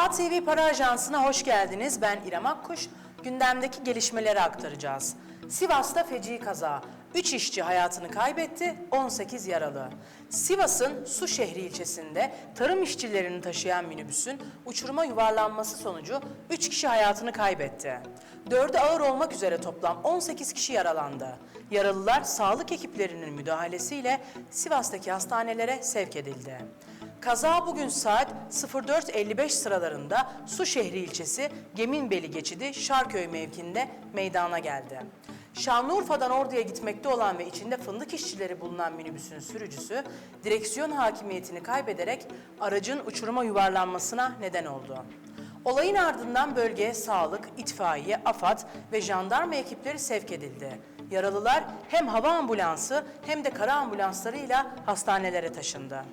ATV Para Ajansı'na hoş geldiniz. Ben İrem Akkuş. Gündemdeki gelişmeleri aktaracağız. Sivas'ta feci kaza. 3 işçi hayatını kaybetti, 18 yaralı. Sivas'ın Suşehri ilçesinde tarım işçilerini taşıyan minibüsün uçuruma yuvarlanması sonucu 3 kişi hayatını kaybetti. 4'ü ağır olmak üzere toplam 18 kişi yaralandı. Yaralılar sağlık ekiplerinin müdahalesiyle Sivas'taki hastanelere sevk edildi. Kaza bugün saat 04.55 sıralarında Suşehri ilçesi Geminbeli geçidi Şarköy mevkinde meydana geldi. Şanlıurfa'dan Ordu'ya gitmekte olan ve içinde fındık işçileri bulunan minibüsün sürücüsü direksiyon hakimiyetini kaybederek aracın uçuruma yuvarlanmasına neden oldu. Olayın ardından bölgeye sağlık, itfaiye, AFAD ve jandarma ekipleri sevk edildi. Yaralılar hem hava ambulansı hem de kara ambulanslarıyla hastanelere taşındı.